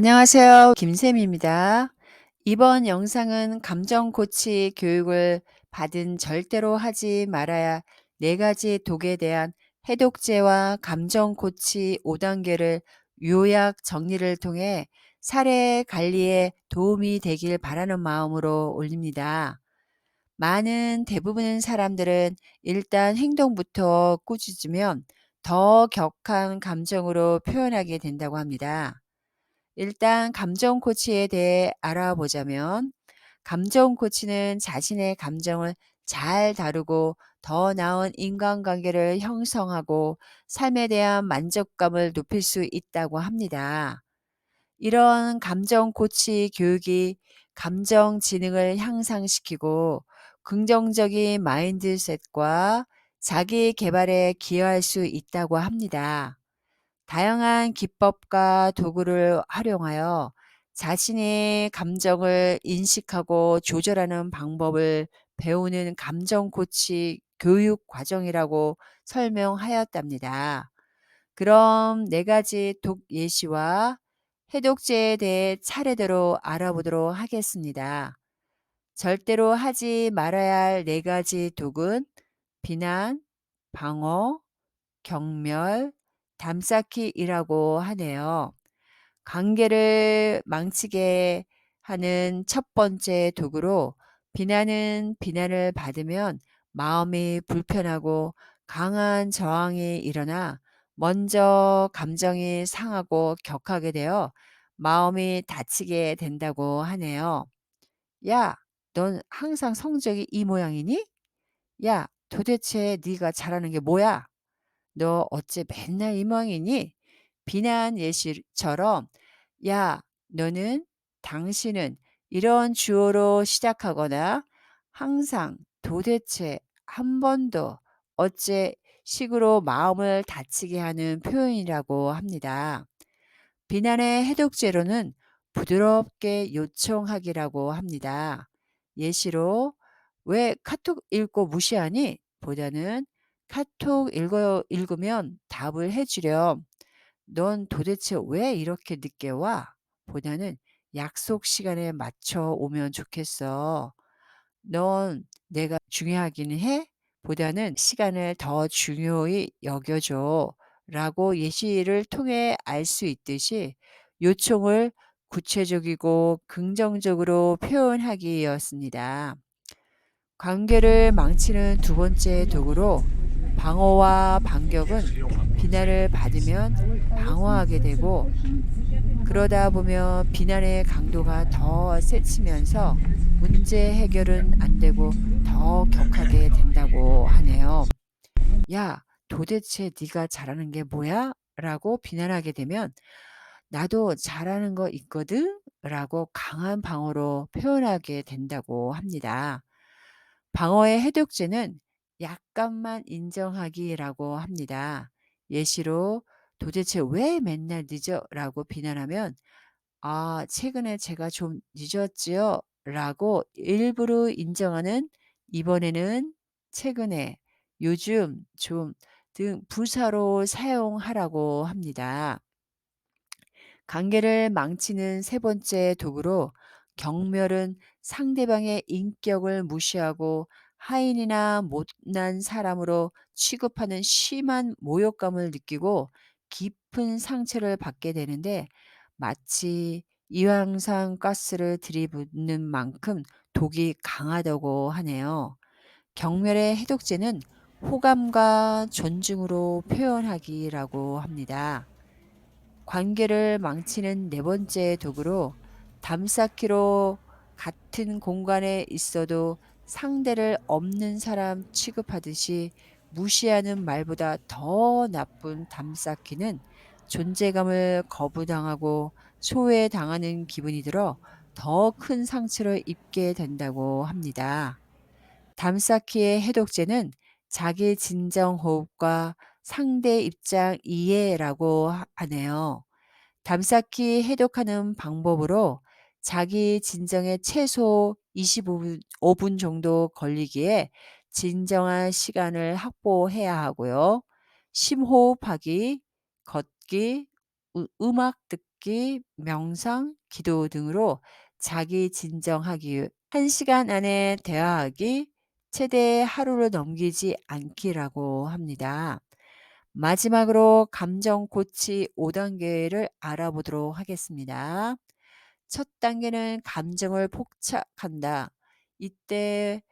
안녕하세요. 김쌤입니다. 이번 영상은 감정 코치 교육을 받은 절대로 하지 말아야 네 가지 독에 대한 해독제와 감정 코치 5단계를 요약 정리를 통해 사례 관리에 도움이 되길 바라는 마음으로 올립니다. 많은 대부분의 사람들은 일단 행동부터 꾸짖으면 더 격한 감정으로 표현하게 된다고 합니다. 일단 감정 코치에 대해 알아보자면 감정 코치는 자신의 감정을 잘 다루고 더 나은 인간관계를 형성하고 삶에 대한 만족감을 높일 수 있다고 합니다. 이런 감정 코치 교육이 감정 지능을 향상시키고 긍정적인 마인드셋과 자기 개발에 기여할 수 있다고 합니다. 다양한 기법과 도구를 활용하여 자신의 감정을 인식하고 조절하는 방법을 배우는 감정 코치 교육 과정이라고 설명하였답니다. 그럼 네 가지 독 예시와 해독제에 대해 차례대로 알아보도록 하겠습니다. 절대로 하지 말아야 할 네 가지 독은 비난, 방어, 경멸, 담쌓기이라고 하네요. 관계를 망치게 하는 첫 번째 도구로 비난은 비난을 받으면 마음이 불편하고 강한 저항이 일어나 먼저 감정이 상하고 격하게 되어 마음이 다치게 된다고 하네요. 야, 넌 항상 성적이 이 모양이니? 야, 도대체 네가 잘하는 게 뭐야? 너 어째 맨날 이 모양이니? 비난 예시처럼 야, 너는 당신은 이런 주어로 시작하거나 항상 도대체 한 번도 어째 식으로 마음을 다치게 하는 표현이라고 합니다. 비난의 해독제로는 부드럽게 요청하기라고 합니다. 예시로 왜 카톡 읽고 무시하니? 보다는 카톡 읽어, 읽으면 답을 해 주렴. 넌 도대체 왜 이렇게 늦게 와? 보다는 약속 시간에 맞춰 오면 좋겠어. 넌 내가 중요하기는 해? 보다는 시간을 더 중요히 여겨 줘. 라고 예시를 통해 알 수 있듯이 요청을 구체적이고 긍정적으로 표현하기였습니다. 관계를 망치는 두 번째 도구로 방어와 반격은 비난을 받으면 방어하게 되고 그러다 보면 비난의 강도가 더 세치면서 문제 해결은 안 되고 더 격하게 된다고 하네요. 야, 도대체 네가 잘하는 게 뭐야? 라고 비난하게 되면 나도 잘하는 거 있거든? 라고 강한 방어로 표현하게 된다고 합니다. 방어의 해독제는 약간만 인정하기라고 합니다. 예시로 도대체 왜 맨날 늦어? 라고 비난하면 아, 최근에 제가 좀 늦었지요? 라고 일부러 인정하는 이번에는 최근에 요즘 좀 등 부사로 사용하라고 합니다. 관계를 망치는 세 번째 도구로 경멸은 상대방의 인격을 무시하고 하인이나 못난 사람으로 취급하는 심한 모욕감을 느끼고 깊은 상처를 받게 되는데 마치 이황산 가스를 들이붓는 만큼 독이 강하다고 하네요. 경멸의 해독제는 호감과 존중으로 표현하기라고 합니다. 관계를 망치는 네 번째 도구로 담쌓기로 같은 공간에 있어도 상대를 없는 사람 취급하듯이 무시하는 말보다 더 나쁜 담쌓기는 존재감을 거부당하고 소외당하는 기분이 들어 더 큰 상처를 입게 된다고 합니다. 담쌓기의 해독제는 자기 진정 호흡과 상대 입장 이해라고 하네요. 담쌓기 해독하는 방법으로 자기 진정에 최소 25분 5분 정도 걸리기에 진정한 시간을 확보해야 하고요. 심호흡하기, 걷기, 음악 듣기 명상, 기도 등으로 자기 진정하기, 1 시간 안에 대화하기, 최대 하루를 넘기지 않기라고 합니다. 마지막으로 감정 고치 5 단계를 알아보도록 하겠습니다. 첫 단계는 감정을 폭착한다. 이때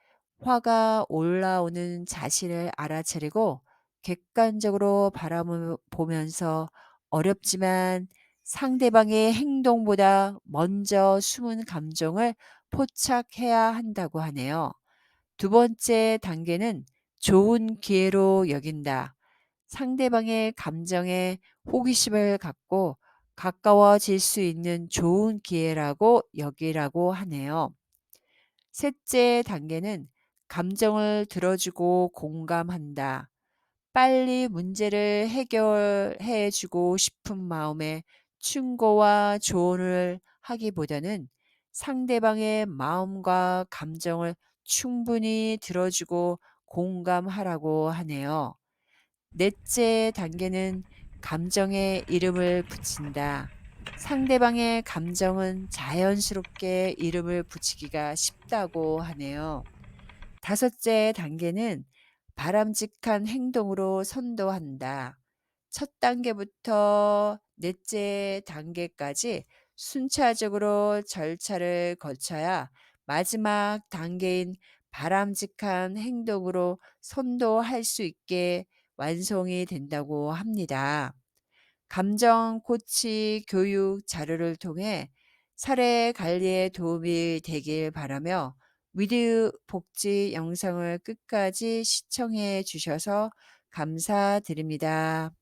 화가 올라오는 자신을 알아차리고 객관적으로 바라보면서 어렵지만 상대방의 행동보다 먼저 숨은 감정을 포착해야 한다고 하네요. 두 번째 단계는 좋은 기회로 여긴다. 상대방의 감정에 호기심을 갖고 가까워질 수 있는 좋은 기회라고 여기라고 하네요. 셋째 단계는 감정을 들어주고 공감한다. 빨리 문제를 해결해 주고 싶은 마음에 충고와 조언을 하기보다는 상대방의 마음과 감정을 충분히 들어주고 공감하라고 하네요. 넷째 단계는 감정에 이름을 붙인다. 상대방의 감정은 자연스럽게 이름을 붙이기가 쉽다고 하네요. 다섯째 단계는 바람직한 행동으로 선도한다. 첫 단계부터 넷째 단계까지 순차적으로 절차를 거쳐야 마지막 단계인 바람직한 행동으로 선도할 수 있게 완성이 된다고 합니다. 감정 코치 교육 자료를 통해 사례 관리에 도움이 되길 바라며 위드 복지 영상을 끝까지 시청해 주셔서 감사드립니다.